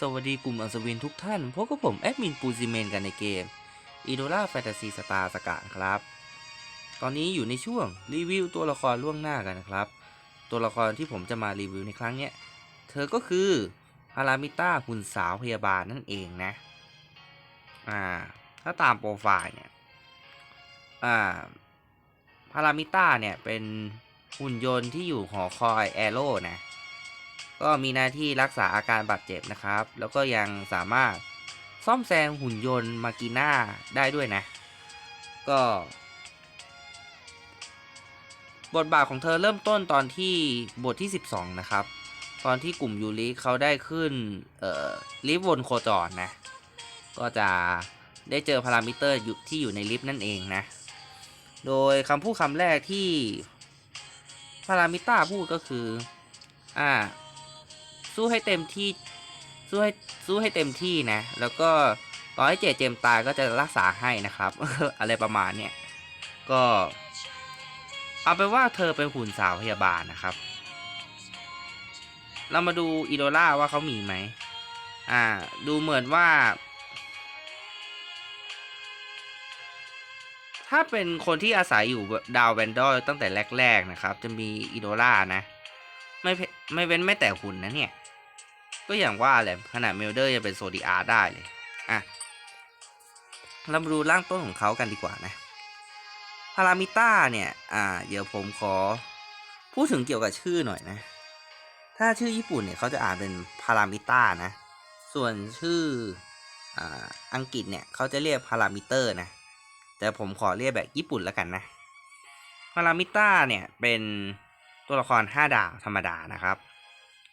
สวัสดีกลุ่มอัศวินทุกท่าน พบกับผม แอดมินปูซิเมนกันในเกม e d o l a Fantasy Star สกาครับ ตอนนี้อยู่ในช่วงรีวิวตัวละครล่วงหน้ากันนะครับ ตัวละครที่ผมจะมารีวิวในครั้งเนี้ย เธอก็คือฮารามิต้าหุ่นสาวพยาบาลนั่นเองนะ อ่า ถ้าตามโปรไฟล์เนี่ย อ่าพารามิต้าเนี่ยเป็นหุ่นยนต์ที่อยู่หอคอยแอโร่นะ ก็มีหน้าที่รักษาอาการบาดเจ็บนะครับ แล้วก็ยังสามารถซ่อมแซมหุ่นยนต์มากิน่าได้ด้วยนะ ก็ บทบาทของเธอเริ่มต้นตอนที่บทที่ 12 นะครับ ตอนที่กลุ่มยูริเขาได้ขึ้นลิฟต์วนโคจรนะ ก็จะได้เจอพารามิเตอร์ที่อยู่ในลิฟต์นั่นเองนะ โดยคำพูดคำแรกที่พารามิต้าพูดก็คือ อ่า สู้ให้เต็มที่สู้ให้สู้ให้เต็มที่นะ แล้วก็ต่อให้เจเจมตายก็จะรักษาให้นะครับ อะไรประมาณเนี้ยก็ เอาเป็นว่าเธอเป็นหุ่นสาวพยาบาลนะครับ เรามาดูอีโดล่าว่าเขามีไหมอ่า ดูเหมือนว่า ถ้าเป็นคนที่อาศัยอยู่ดาวแวนดอลตั้งแต่แรก ๆ นะครับ จะมีอีโดล่านะ ไม่ไม่เว้นไม่แต่หุ่นนะเนี่ย ก็อย่างว่าแหละขนาดเมลเดอร์ยังเป็นโซดีอาร์ได้เลย อะ เรามาดูร่างต้นของเขากันดีกว่านะ พารามิต้าเนี่ย อ่า เดี๋ยวผมขอ พูดถึงเกี่ยวกับชื่อหน่อยนะ ถ้าชื่อญี่ปุ่นเนี่ยเขาจะอ่านเป็นพารามิต้านะ ส่วนชื่ออ่าอังกฤษเนี่ยเขาจะเรียกพารามิเตอร์นะ แต่ผมขอเรียกแบบญี่ปุ่นแล้วกันนะ พารามิต้าเนี่ยเป็นตัวละคร 5 ดาวธรรมดานะครับ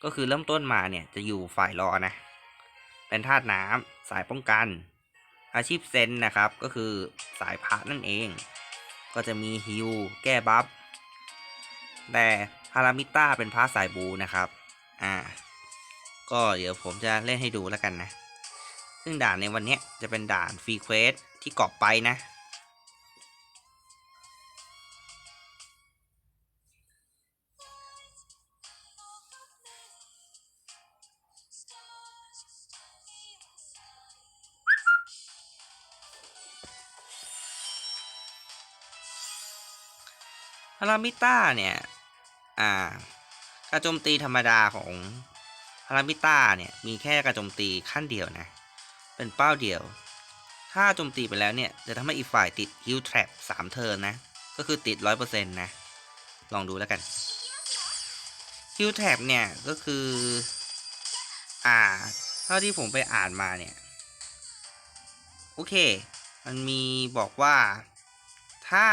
ก็คือเริ่มต้นมาเนี่ยจะอยู่ฝ่ายรอนะ เป็นธาตุน้ำสายป้องกัน อาชีพเซนนะครับก็คือสายพระนั่นเอง ก็จะมีฮิวแก้บัฟแต่พารามิต้าเป็นพระสายบูนะครับ อ่า ก็เดี๋ยวผมจะเล่นให้ดูแล้วกันนะ ซึ่งด่านในวันนี้จะเป็นด่านฟรีเควสที่เกาะไปนะารามิต้าเนี่ย อ่า การโจมตีธรรมดาของพารามิต้าเนี่ย มีแค่การโจมตีขั้นเดียวนะ เป็นเป้าเดียว ถ้าโจมตีไปแล้วเนี่ย จะทำให้อีกฝ่ายติดฮิลแทร็สามเทิร์นนะ ก็คือติดร้อยเปอร์เซ็นต์นะ ลองดูแล้วกันฮิลแทร็เนี่ย ก็คือ อ่า เท่าที่ผมไปอ่านมาเนี่ย โอเค มันมีบอกว่าถ้า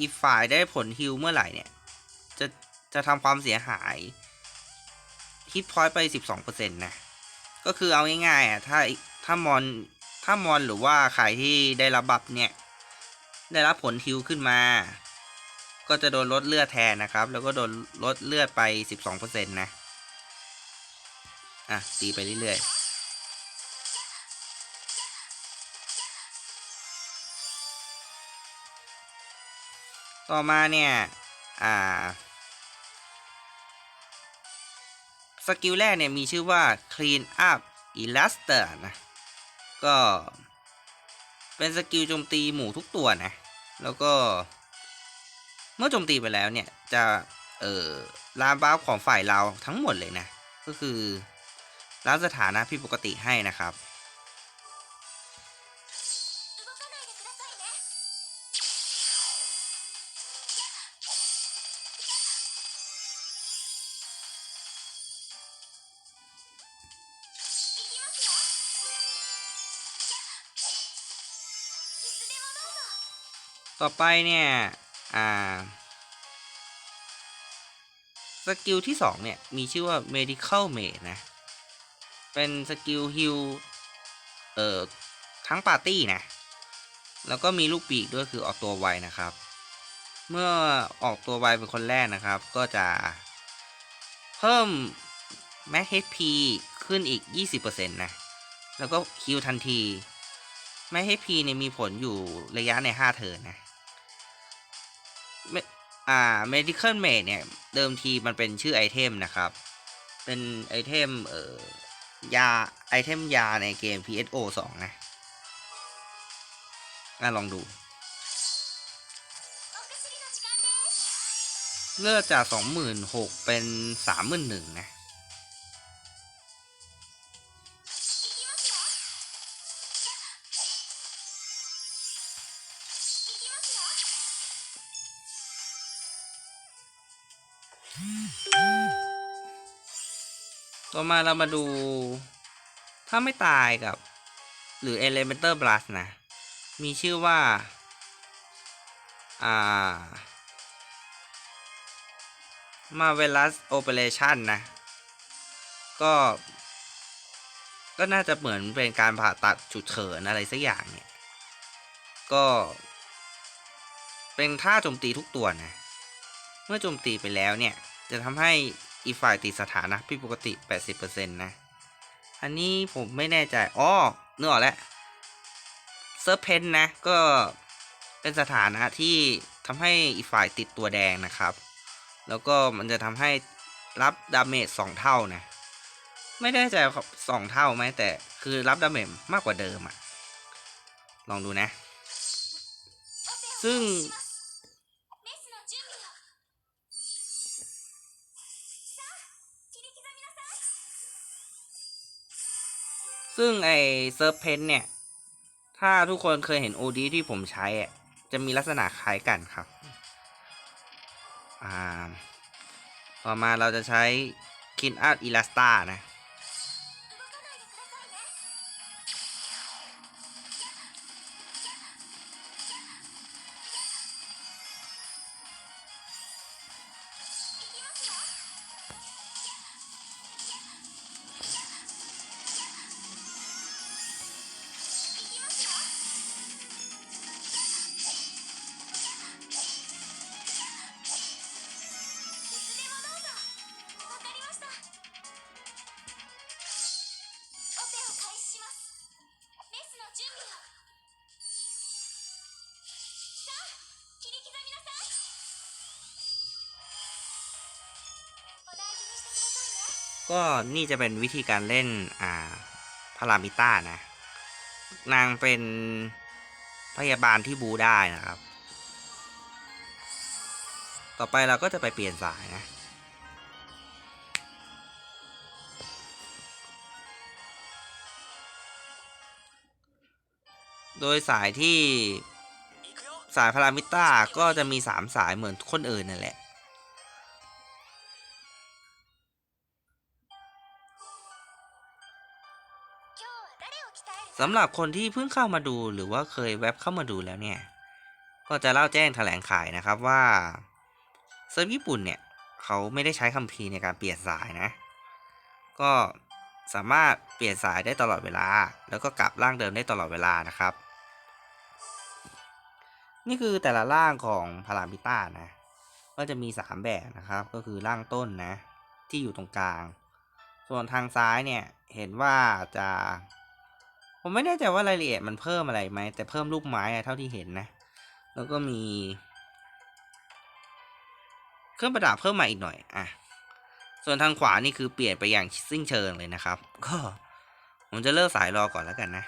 อีกฝ่ายได้ผลฮิลเมื่อไหร่เนี่ย จะจะทำความเสียหายฮิตพอยต์ไป 12%นะ ก็คือเอาง่ายๆอะถ้าถ้ามอนถ้ามอนหรือว่าใครที่ได้รับบัฟเนี่ย ได้รับผลฮิลขึ้นมา ก็จะโดนลดเลือดแทนนะครับ แล้วก็โดนลดเลือดไป 12%นะ อะตีไปเรื่อยๆ ต่อมาเนี่ย อ่า สกิลแรกเนี่ยมีชื่อว่า clean up elastor นะ ก็เป็นสกิลโจมตีหมู่ทุกตัวนะ แล้วก็ เมื่อโจมตีไปแล้วเนี่ย จะ เอ่อลามบ้าของฝ่ายเราทั้งหมดเลยนะ ก็คือล้างสถานะผิดปกติให้นะครับ ต่อไปเนี่ย อ่า สกิลที่สองเนี่ย มีชื่อว่า medical mage นะ เป็นสกิลฮิลเอ่อ ทั้งปาร์ตี้นะ แล้วก็มีลูกปีกด้วยคือออกตัวไวนะครับ เมื่อออกตัวไวเป็นคนแรกนะครับ ก็จะ เพิ่ม max HP ขึ้นอีก 20%นะ แล้วก็ฮิลทันที max HP เนี่ยมีผลอยู่ระยะใน 5 เทิร์นนะ อ่า medical Mate เนี่ย เดิมทีมันเป็นชื่อไอเทมนะครับ เป็นไอเทม เอ่อยา ไอเทมยาในเกม PSO 2 นะอะลองดู เลือดจาก 26,000 เป็น 31,000 นะ มาเรามาดู ถ้าไม่ตายกับ หรือ Elemental Blast นะ มีชื่อว่า อ่า Marvelous Operation นะ ก็ ก็น่าจะเหมือนเป็นการผ่าตัดฉุกเฉินอะไรสักอย่างเนี่ย ก็ เป็นท่าโจมตีทุกตัวนะ เมื่อโจมตีไปแล้วเนี่ย จะทำให้ อีกฝ่ายติดสถานะผิดปกติ 80%นะ อันนี้ผมไม่แน่ใจอ๋อนึกออกแล้วเซิร์ฟเพนนะ ก็เป็นสถานะที่ทำให้อีกฝ่ายติดตัวแดงนะครับ แล้วก็มันจะทำให้รับดาเมจสองเท่านะ ไม่แน่ใจครับสองเท่าไหมแต่คือรับดาเมจมากกว่าเดิมอะลองดูนะ ซึ่ง ซึ่งไอเซิร์ฟเพนเนี่ย ถ้าทุกคนเคยเห็นโอดีที่ผมใช้อะจะมีลักษณะคล้ายกันครับ อ่า ต่อมาเราจะใช้คินอาร์ตอิลาสตานะ ก็นี่จะเป็นวิธีการเล่นอ่าพารามิต้านะ นางเป็นพยาบาลที่บูได้นะครับ ต่อไปเราก็จะไปเปลี่ยนสายนะ โดยสายที่สายพารามิต้าก็จะมีสามสายเหมือนคนอื่นนั่นแหละ สำหรับคนที่เพิ่งเข้ามาดูหรือว่าเคยแว็บเข้ามาดูแล้วเนี่ย ก็จะเล่าแจ้งแถลงขายนะครับว่าเซิร์ฟญี่ปุ่นเนี่ยเขาไม่ได้ใช้คัมภีร์ในการเปลี่ยนสายนะ ก็สามารถเปลี่ยนสายได้ตลอดเวลา แล้วก็กลับร่างเดิมได้ตลอดเวลานะครับ นี่คือแต่ละร่างของพารามิต้านะ ก็จะมี 3 แบบนะครับ ก็คือร่างต้นนะ ที่อยู่ตรงกลาง ส่วนทางซ้ายเนี่ยเห็นว่าจะ ผมไม่แน่ใจว่ารายละเอียดมันเพิ่มอะไรไหม แต่เพิ่มลูกไม้อะเท่าที่เห็นนะ แล้วก็มี เครื่องประดับเพิ่มมาอีกหน่อย อะ ส่วนทางขวานี่คือเปลี่ยนไปอย่างสิ้นเชิงเลยนะครับ ก็ผมจะเลิกสายรอก่อนแล้วกันนะ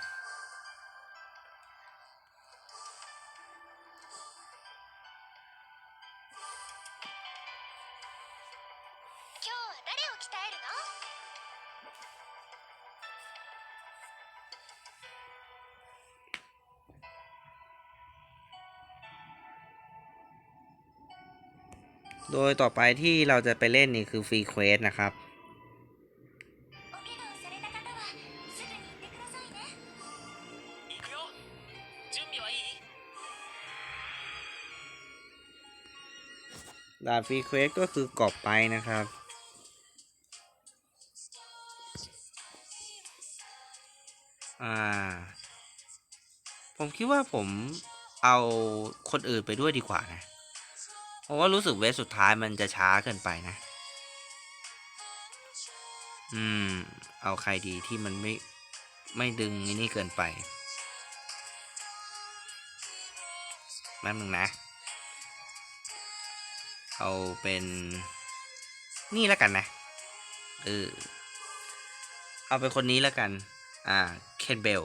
โดยต่อไปที่เราจะไปเล่นนี่คือฟรีเควสนะครับ ด่านฟรีเควสก็คือกรอบไปนะครับอ่า ผมคิดว่าผมเอาคนอื่นไปด้วยดีกว่านะ ราะว่ารู้สึกเวสสุดท้ายมันจะช้าเกินไปนะ อืม เอาใครดีที่มันไม่ ไม่ดึงอ้นี่เกินไปแป๊บนึงนะ เอาเป็นนี่แล้วกันนะ เออ เอาเป็นคนนี้แล้วกัน อ่า เคนเบล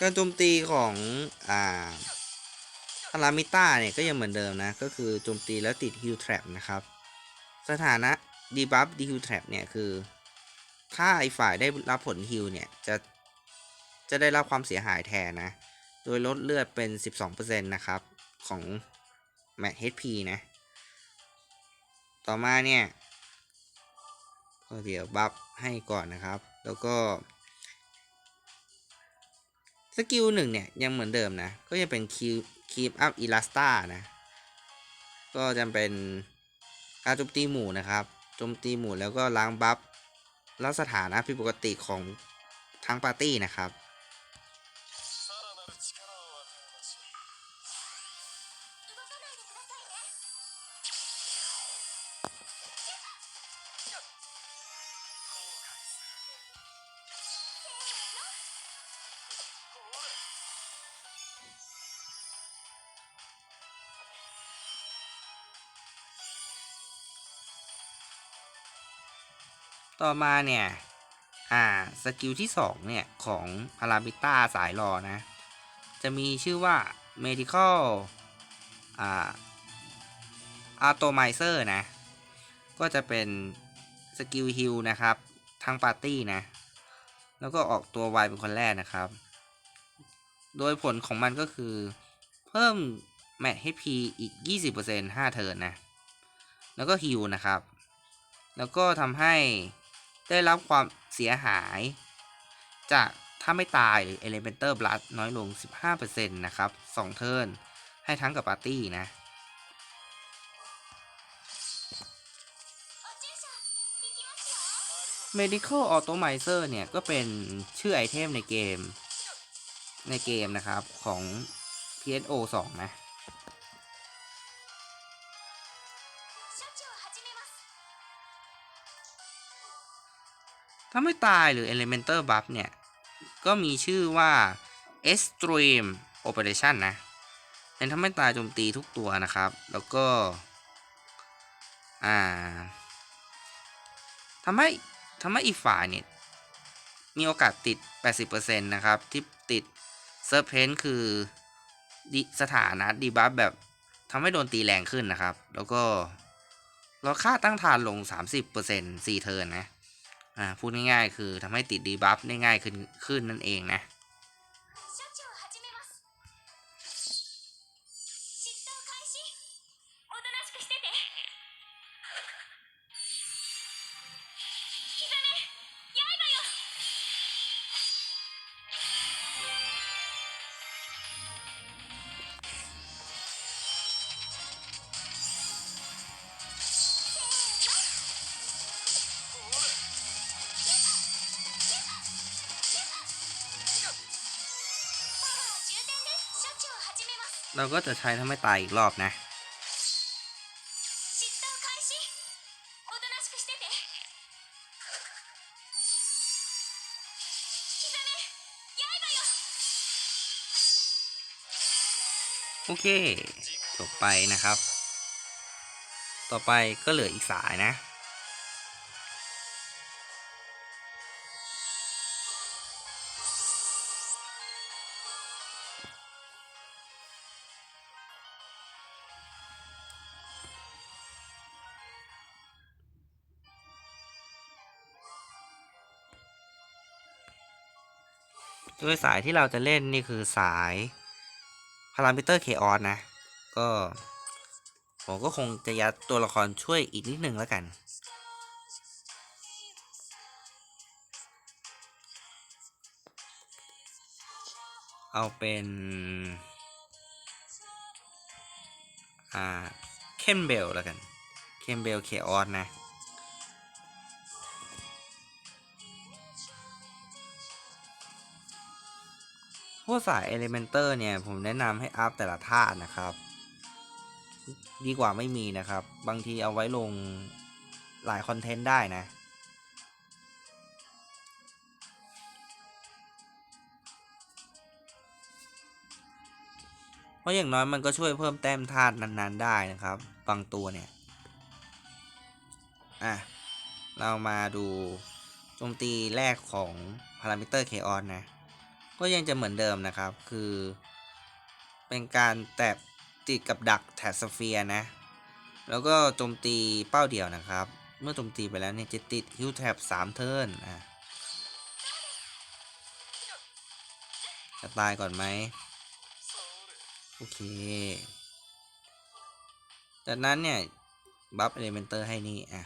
การโจมตีของอ่าพารามิต้าเนี่ยก็ยังเหมือนเดิมนะ ก็คือโจมตีแล้วติดฮิลแทรปนะครับ สถานะดีบัฟดีฮิลแทรปเนี่ยคือ ถ้าไอฝ่ายได้รับผลฮิลเนี่ยจะจะได้รับความเสียหายแทนนะ โดยลดเลือดเป็น 12%นะครับ ของแมท HP นะ ต่อมาเนี่ยก็เดี๋ยวบัฟให้ก่อนนะครับ แล้วก็ สกิลหนึ่งเนี่ย ยังเหมือนเดิมนะ ก็ยังเป็นคีคีปอัพอีลาสตานะ ก็จะเป็นการโจมตีหมู่นะครับโจมตีหมู่แล้วก็ล้างบัฟแล้วสถานะผิดปกติของทั้งปาร์ตี้นะครับ ต่อมาเนี่ย อ่า สกิลที่ 2 เนี่ย ของพาราบิต้าสายรอนะ จะมีชื่อว่า medical อ่า atomizer นะ ก็จะเป็นสกิลฮิลนะครับ ทั้งปาร์ตี้นะ แล้วก็ออกตัวไวเป็นคนแรกนะครับ โดยผลของมันก็คือ เพิ่มแมท HP อีก 20% 5 เทิร์นนะ แล้วก็ฮิลนะครับ แล้วก็ทำให้ ได้รับความเสียหาย จากถ้าไม่ตายหรือเลเมนเตอร์บลัสน้อยลง 15%นะครับ2เทิร์นให้ทั้งกับปาร์ตี้นะ Medical Automizer เนี่ย ก็เป็นชื่อไอเทมในเกมในเกมนะครับของ PSO 2 นะ ถ้าไม่ตายหรือ Elemental Buff เนี่ย ก็มีชื่อว่า Extreme Operation นะเป็นถ้าไม่ตายโจมตีทุกตัวนะครับ แล้วก็ อ่าทำให้ทำให้อีกฝ่ายเนี่ย มีโอกาสติด 80%นะครับ ที่ติด Serpent คือดิสถานะดีบัฟแบบทำให้โดนตีแรงขึ้นนะครับ แล้วก็ลดค่าตั้งทานลง 30% 4เทิร์นนะ อ่าพูดง่ายๆ คือทำให้ติดดีบัฟได้ง่ายขึ้นขึ้นนั่นเองนะ เราก็จะใช้ทำให้ตายอีกรอบนะโอเค จบไปนะครับ ต่อไปก็เหลืออีกสายนะ โดยสายที่เราจะเล่นนี่คือสายพารามิเตอร์เคออสนะ ก็ ผมก็คงจะยัดตัวละครช่วยอีกนิดนึงแล้วกัน เอาเป็นอ่าเคนเบลแล้วกันเคนเบลเคออสนะ พวกสายเอลิเมนเตอร์เนี่ย ผมแนะนำให้อัพแต่ละธาตุนะครับ ดีกว่าไม่มีนะครับ บางทีเอาไว้ลงหลายคอนเทนต์ได้นะ เพราะอย่างน้อยมันก็ช่วยเพิ่มแต้มธาตุนั้นๆได้นะครับ บางตัวเนี่ย อะ เรามาดูโจมตีแรกของพารามิเตอร์เคออนนะ ก็ยังจะเหมือนเดิมนะครับ คือ เป็นการแตะติดกับดักแถบสเฟียร์นะ แล้วก็โจมตีเป้าเดี่ยวนะครับ เมื่อโจมตีไปแล้วเนี่ยจะติดฮิวแท็บ3เทิร์นอะจะตายก่อนไหมโอเค จากนั้นเนี่ย บัฟเอเลเมนเตอร์ให้นี่อะ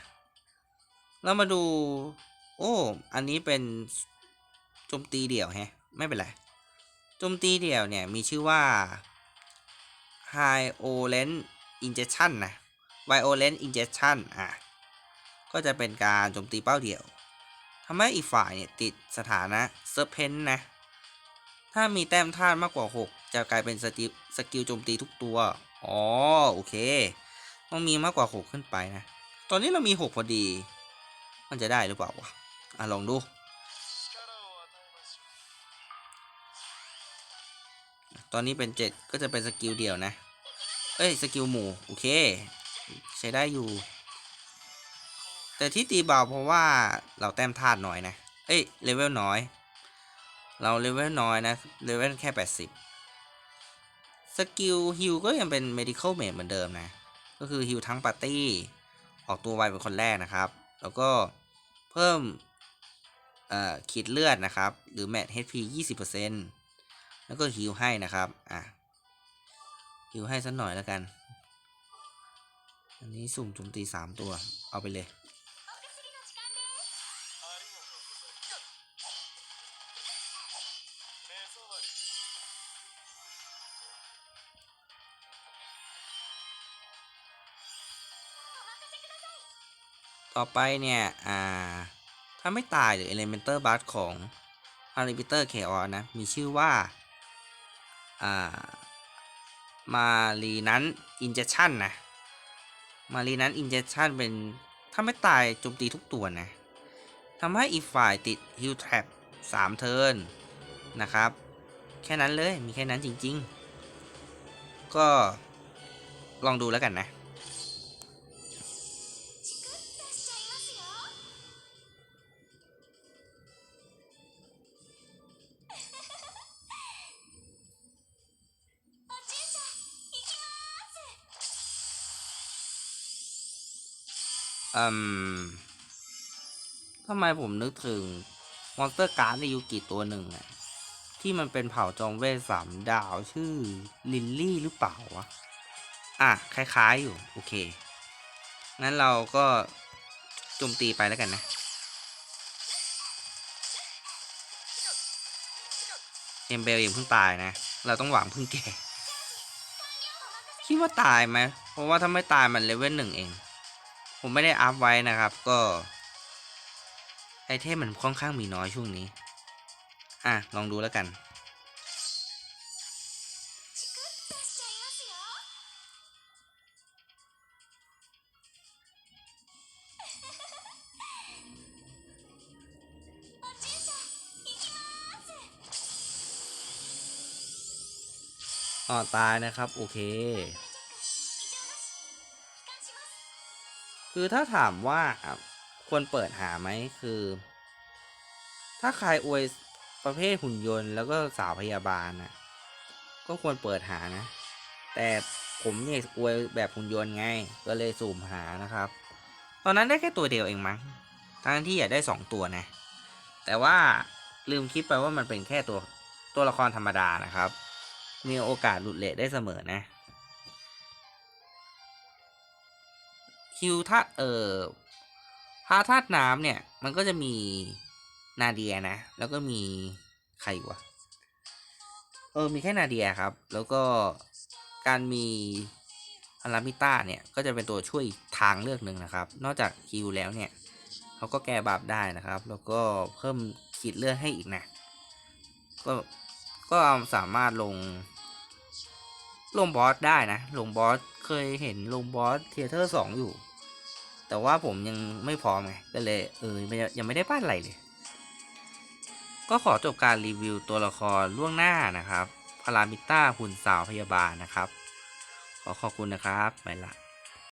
เรามาดู โอ้ อันนี้เป็นโจมตีเดี่ยวแฮะ ไม่เป็นไรโจมตีเดี่ยวเนี่ยมีชื่อว่า Violent Injection นะ Violent Injection อะ ก็จะเป็นการโจมตีเป้าเดี่ยวทำให้อีกฝ่ายเนี่ยติดสถานะ Serpent นะ ถ้ามีแต้มธาตุมากกว่า 6 จะกลายเป็นสกิลสกิลโจมตีทุกตัว อ๋อ โอเค ต้องมีมากกว่า 6 ขึ้นไปนะ ตอนนี้เรามี 6 พอดี มันจะได้หรือเปล่าวะ อะ ลองดู ตอนนี้เป็น 7 ก็จะเป็นสกิลเดียวนะ เอ้ยสกิลหมู่โอเค ใช้ได้อยู่ แต่ที่ตีเบาเพราะว่าเราแต้มธาตุน้อยนะ เอ้ยเลเวลน้อย เราเลเวลน้อยนะเลเวลแค่ 80 สกิลฮิลก็ยังเป็น medical mage เหมือนเดิมนะ ก็คือฮิลทั้งปาร์ตี้ ออกตัวไวเป็นคนแรกนะครับ แล้วก็เพิ่มเอ่อขีดเลือดนะครับ หรือ mat HP 20% แล้วก็ฮิวให้นะครับ อะฮิวให้สักหน่อยแล้วกัน อันนี้สุ่มจุมตีสามตัว เอาไปเลย ต่อไปเนี่ย อ่า ถ้าไม่ตายหรือเอเลเมนเตอร์บัสของอาริบิเตอร์เคออนะ มีชื่อว่า มารีนั้นอินเจชันนะมารีนั้นอินเจชันเป็นถ้าไม่ตายโจมตีทุกตัวนะทำให้อีกฝ่ายติด Heal Trap 3เทิร์นนะครับ แค่นั้นเลยมีแค่นั้นจริง ๆ ก็ลองดูแล้วกันนะ อืมทำไมผมนึกถึงมอนสเตอร์การ์ดในยูกิตัวหนึ่งอะที่มันเป็นเผ่าจอมเวทสามดาวชื่อลินลี่หรือเปล่าวะ อะ คล้ายๆอยู่ โอเค งั้นเราก็โจมตีไปแล้วกันนะ เอมเบลยังเพิ่งตายนะ เราต้องหวังเพิ่งแก่คิดว่าตายไหม เพราะว่าถ้าไม่ตายมันเลเวลหนึ่งเอง ผมไม่ได้อัพไว้นะครับก็ ไอเทมมันค่อนข้างมีน้อยช่วงนี้ อะ ลองดูแล้วกัน อ๋อ ตายนะครับ โอเค คือถ้าถามว่าควรเปิดหาไหมคือ ถ้าใครอวยประเภทหุ่นยนต์แล้วก็สาวพยาบาลนะก็ควรเปิดหานะ แต่ผมเนี่ยอวยแบบหุ่นยนต์ไง ก็เลยสุ่มหานะครับ ตอนนั้นได้แค่ตัวเดียวเองมั้งทั้งที่อยากได้สองตัวนะ แต่ว่าลืมคิดไปว่ามันเป็นแค่ตัวตัวละครธรรมดานะครับ มีโอกาสหลุดเลทได้เสมอนะ คิวถ้าเออพาธาตุน้ำเนี่ย มันก็จะมีนาเดียนะ แล้วก็มีใครวะ เออ มีแค่นาเดียครับ แล้วก็การมีอารามิต้าเนี่ย ก็จะเป็นตัวช่วยทางเลือกหนึ่งนะครับ นอกจากคิวแล้วเนี่ยเขาก็แก้บาปได้นะครับ แล้วก็เพิ่มขีดเลือดให้อีกนะ ก็ก็ก็สามารถลง ลงบอสได้นะ ลงบอสเคยเห็นลงบอสเทเทอร์สองอยู่ แต่ว่าผมยังไม่พร้อมไงก็เลยเออยังไม่ได้ปั้นอะไรเลย ก็ขอจบการรีวิวตัวละครล่วงหน้านะครับพารามิต้าหุ่นสาวพยาบาลนะครับ ขอขอบคุณนะครับไปละ